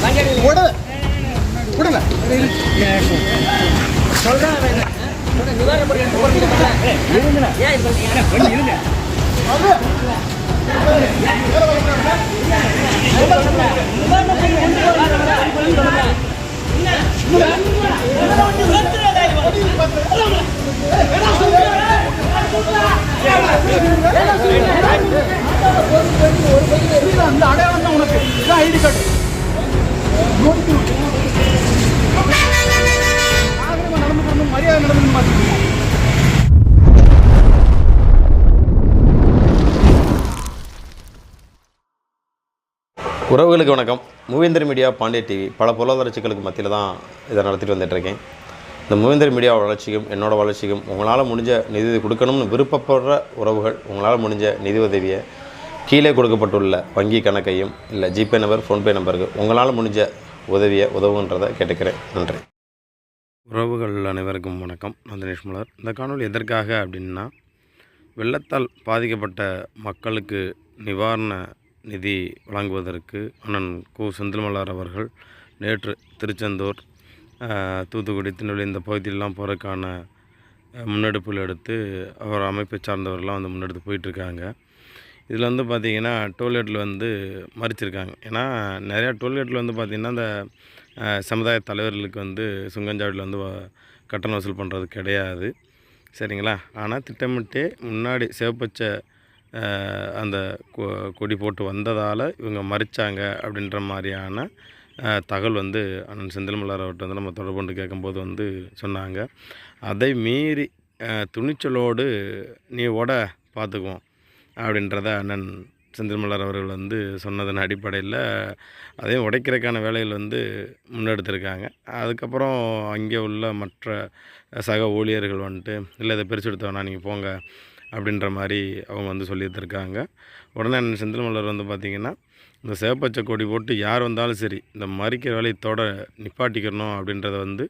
விடு விடுங்க இந்த அடையாளம் தான் உனக்கு ஐடி கார்டு. உறவுகளுக்கு வணக்கம். மூவேந்தர் மீடியா பாண்டிய டிவி. பல பொருளாதார சிக்கலுக்கு மத்தியில் தான் இதை நடத்திட்டு வந்துட்டுருக்கேன். இந்த மூவேந்தர் மீடியா வளர்ச்சிக்கும் என்னோடய வளர்ச்சிக்கும் உங்களால் முடிஞ்ச நிதி கொடுக்கணும்னு விருப்பப்படுற உறவுகள் உங்களால் முடிஞ்ச நிதி உதவியை கீழே கொடுக்கப்பட்டுள்ள வங்கி கணக்கையும் இல்லை ஜிபே நம்பர் ஃபோன்பே நம்பருக்கு உங்களால் முடிஞ்ச உதவியை உதவுன்றதை கேட்டுக்கிறேன். நன்றி. உறவுகள் அனைவருக்கும் வணக்கம். நான் தினேஷ் மலர். இந்த காணொலி எதற்காக அப்படின்னா வெள்ளத்தால் பாதிக்கப்பட்ட மக்களுக்கு நிவாரண நிதி வழங்குவதற்கு அண்ணன் கு. செந்தில்மலர் அவர்கள் நேற்று திருச்செந்தூர் தூத்துக்குடி திருநெல்வேலி இந்த பகுதியிலலாம் போகிறதுக்கான முன்னெடுப்புகள் எடுத்து அவர் அமைப்பை சார்ந்தவர்கள்லாம் வந்து முன்னெடுத்து போயிட்டுருக்காங்க. இதில் வந்து பார்த்திங்கன்னா டோல்கேட்டில் வந்து மறிச்சிருக்காங்க. ஏன்னா நிறையா டோல்கேட்டில் வந்து பார்த்திங்கன்னா அந்த சமுதாய தலைவர்களுக்கு வந்து சுங்கஞ்சாவடியில் வந்து வ- கட்டணம் வசூல் பண்ணுறது கிடையாது. சரிங்களா? ஆனால் திட்டமிட்டே முன்னாடி சிவப்பச்சை அந்த கொ- கொடி போட்டு வந்ததால் இவங்க மறிச்சாங்க அப்படின்ற மாதிரியான தகவல் வந்து அண்ணன் செந்தில்மலர் அவர்கிட்ட வந்து நம்ம தொடர்பு கொண்டு கேட்கும்போது வந்து சொன்னாங்க. அதை மீறி துணிச்சலோடு நீ ஓட பார்த்துக்குவோம் அப்படின்றத அண்ணன் செந்தில்மலர் அவர்கள் வந்து சொன்னதன் அடிப்படையில் அதையும் உடைக்கிறதுக்கான வேலைகள் வந்து முன்னெடுத்திருக்காங்க. அதுக்கப்புறம் அங்கே உள்ள மற்ற சக ஊழியர்கள் வந்துட்டு இல்லை இதை பிரிச்சு எடுத்த வேணாம் நீங்கள் போங்க. அப்படின்ற மாதிரி அவங்க வந்து சொல்லியிருந்திருக்காங்க. உடனே அண்ணன் செந்தில்மலர் வந்து பார்த்திங்கன்னா இந்த சிவப்பச்சை கொடி போட்டு யார் வந்தாலும் சரி இந்த மறிக்கிற வேலையத்தோட நிப்பாட்டிக்கிறணும் அப்படின்றத வந்து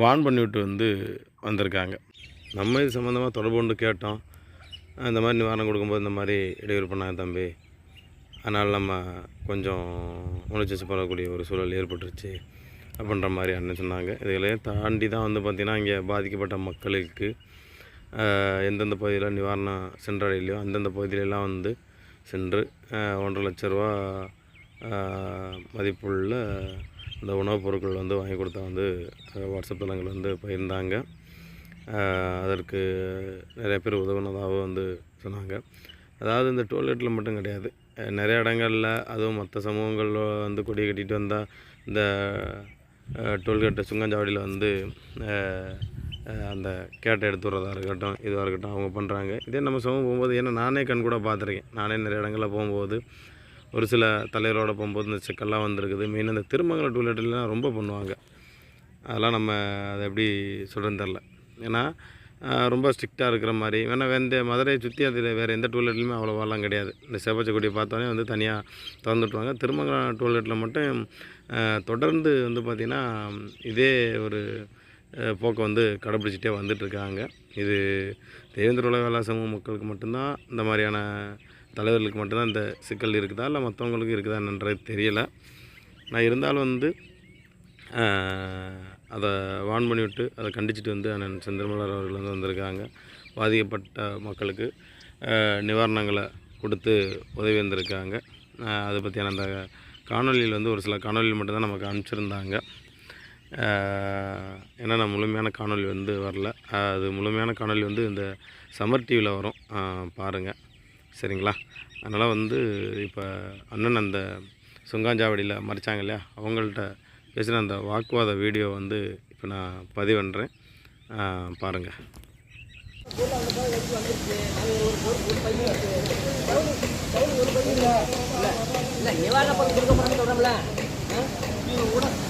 வான் பண்ணிவிட்டு வந்து வந்திருக்காங்க. நம்ம இது சம்மந்தமாக தொடர்பு கொண்டு கேட்டோம். இந்த மாதிரி நிவாரணம் கொடுக்கும்போது இந்த மாதிரி இடையூறு பண்ணாங்க தம்பி. அதனால் நம்ம கொஞ்சம் உணர்ச்சி பரவக்கூடிய ஒரு சூழல் ஏற்பட்டுருச்சு அப்படின்ற மாதிரி அண்ணன் சொன்னாங்க. இதுகளையும் தாண்டி தான் வந்து பார்த்திங்கன்னா இங்கே பாதிக்கப்பட்ட மக்களுக்கு எந்தெந்த பகுதியில் நிவாரணம் சென்றடையிலையோ அந்தந்த பகுதியிலெல்லாம் வந்து சென்று ஒன்றரை லட்ச ரூபா மதிப்புள்ள இந்த உணவுப் பொருட்கள் வந்து வாங்கி கொடுத்தா வந்து வாட்ஸ்அப் தளங்கள் வந்து பகிர்ந்தாங்க. அதற்கு நிறைய பேர் உதவுனதாகவும் வந்து சொன்னாங்க. அதாவது இந்த டோல்கேட்டில் மட்டும் கிடையாது. நிறைய இடங்களில் அதுவும் மற்ற சமூகங்களில் வந்து கொடி கட்டிட்டு வந்தால் இந்த டோல்கேட்டை சுங்கஞ்சாவடியில் வந்து அந்த கேட்டை எடுத்து விட்றதா இருக்கட்டும் இதுவாக இருக்கட்டும் அவங்க பண்ணுறாங்க இதே நம்ம சமூகம் போகும்போது ஏன்னா நானே கண் கூட பார்த்துருக்கேன். நானே நிறைய இடங்களில் போகும்போது ஒரு சில தலைவரோட போகும்போது இந்த செக்கெல்லாம் வந்திருக்குது. மெயின் அந்த திருமங்கல டூலெட்லாம் ரொம்ப பண்ணுவாங்க. அதெல்லாம் நம்ம அதை எப்படி சொல்கிறேன்னு தெரில ஏன்னா ரொம்ப ஸ்ட்ரிக்டாக இருக்கிற மாதிரி. வேணா வெந்த மதுரையை சுற்றி அதில் வேறு எந்த டூலெட்லையுமே அவ்வளோவாலாம் கிடையாது. இந்த சேப்பச்சக்குடியை பார்த்தோன்னே வந்து தனியாக திறந்துட்டுவாங்க திருமங்கலம் டூலெட்டில் மட்டும் தொடர்ந்து வந்து பார்த்திங்கன்னா இதே ஒரு போக்கை வந்து கடைப்பிடிச்சிட்டே வந்துட்டுருக்காங்க. இது தேவேந்திர உலக சமூக மக்களுக்கு மட்டும்தான் இந்த மாதிரியான தலைவர்களுக்கு மட்டும்தான் இந்த சிக்கல் இருக்குதா இல்லை மற்றவங்களுக்கு இருக்குதான்ன்றது தெரியலை. நான் இருந்தாலும் வந்து அதை வான் பண்ணிவிட்டு அதை கண்டிச்சுட்டு வந்து அண்ணன் செந்தில்மலர் அவர்கள் வந்து வந்திருக்காங்க. பாதிக்கப்பட்ட மக்களுக்கு நிவாரணங்களை கொடுத்து உதவி வந்திருக்காங்க. அதை பற்றியான அந்த காணொலியில் வந்து ஒரு சில காணொலியில் மட்டும்தான் நமக்கு அனுப்பிச்சிருந்தாங்க. ஏன்னா நான் முழுமையான காணொலி வந்து வரல. அது முழுமையான காணொலி வந்து இந்த சம்மர் டிவியில் வரும். பாருங்கள் சரிங்களா? அதனால் வந்து இப்போ அண்ணன் அந்த சுங்காஞ்சாவடியில் மறைச்சாங்க இல்லையா? அவங்கள்ட்ட பேசின அந்த வாக்குவாத வீடியோ வந்து இப்போ நான் பதிவன்றேன். பாருங்கள் நிவாரண பொருள் கொடுக்க போறோம்னு சொல்கிறோம்ல விடு விடுங்க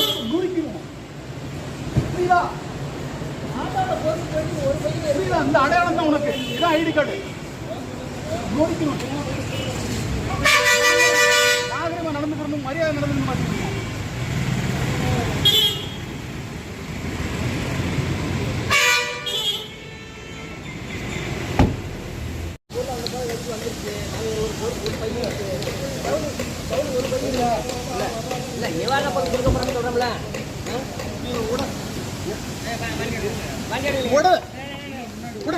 புரியுதா புரியுதா அடையாளம் தான் உனக்கு. இதான் ஐடி கார்டு. நோடிக்கணும் நாகரிகமா மரியாதை நடந்துக்கணும் மாட்டேங்கிறீங்க இல்ல நிவாரண பொருள் கொடுக்க போறோம்னு சொல்றோம்ல விடு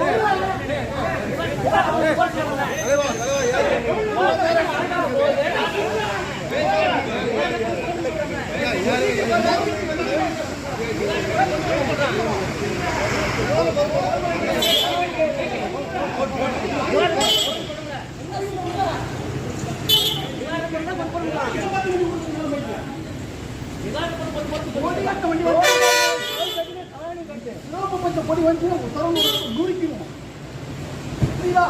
பச்சை பொடி வந்து திறந்து நுரிக்கணும் புரியுதா?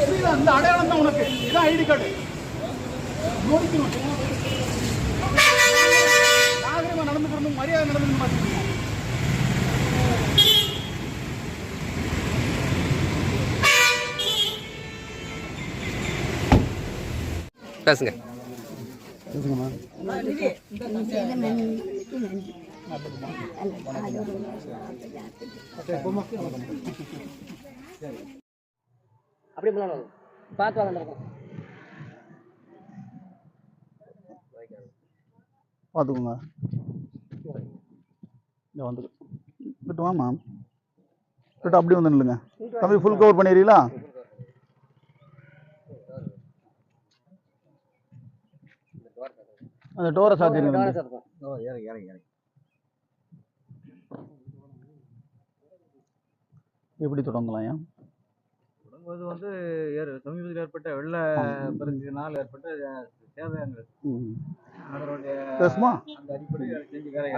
புரியுதா? இந்த அடையாளம் தான் உனக்கு. இதான் ஐடி கார்டு. நோடிக்கணும் நாகரிகமா நடந்துக்கணும் மரியாதை நடந்துக்கணும் மாட்டேங்கிறீங்க பேசுங்க. அப்படி பார்த்து வாங்க பார்த்துக்கோங்க. இங்கே வந்து இங்கிட்டு வாமா அப்படியே வந்து நில்லுங்க. தம்பி ஃபுல் கவர் பண்ணிடுறீங்களா? அந்த டோரை சாத்திடுங்க எப்படி தொடங்கலாம் ஏன்? தொடங்குவது வந்து ஏறு சமீபத்தில் ஏற்பட்ட வெள்ள பெருக்கினால் ஏற்பட்ட சேதங்கள். ம். அதனுடைய அந்த அடிப்படையில் செஞ்சு வேலை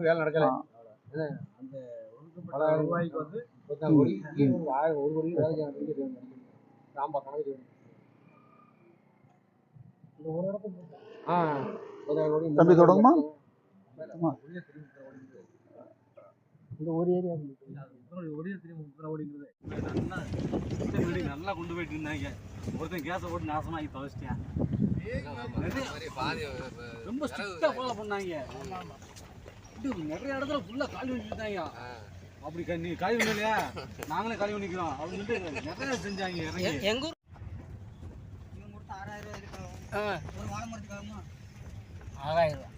வேலை நடக்கல? அந்த ஒதுக்கப்பட்ட ரூபாய்க்கு வந்து ஒரு கோடி வேலை செய்யணும் ராம்பா கணக்கு ஒரு இடத்துக்கு ஆ கோடி தம்பி தொடங்குமா? இந்த ஒரு ஏரியா கோடிங்கிறது நல்லா கிச்சன் வீடு நல்லா கொண்டு போயிட்டு இருந்தாங்க. ஒருத்தன் கேஸை போட்டு நாசமாக்கி தொலைச்சிட்டேன் நிறைய- ரொம்ப ஸ்ட்ரிக்டா ஃபாலோ பண்ணாங்க. நிறைய இடத்துல ஃபுல்லா காலி பண்ணிட்டாங்க அப்படி க- நீ காலி பண்ண இல்லையா நாங்களே காலி பண்ணிக்கிறோம். அப்படின்னு நிறைய செஞ்சாங்க இறங்கி. எங்க ஊர்? ஆறாயிரம் ரூபாய்.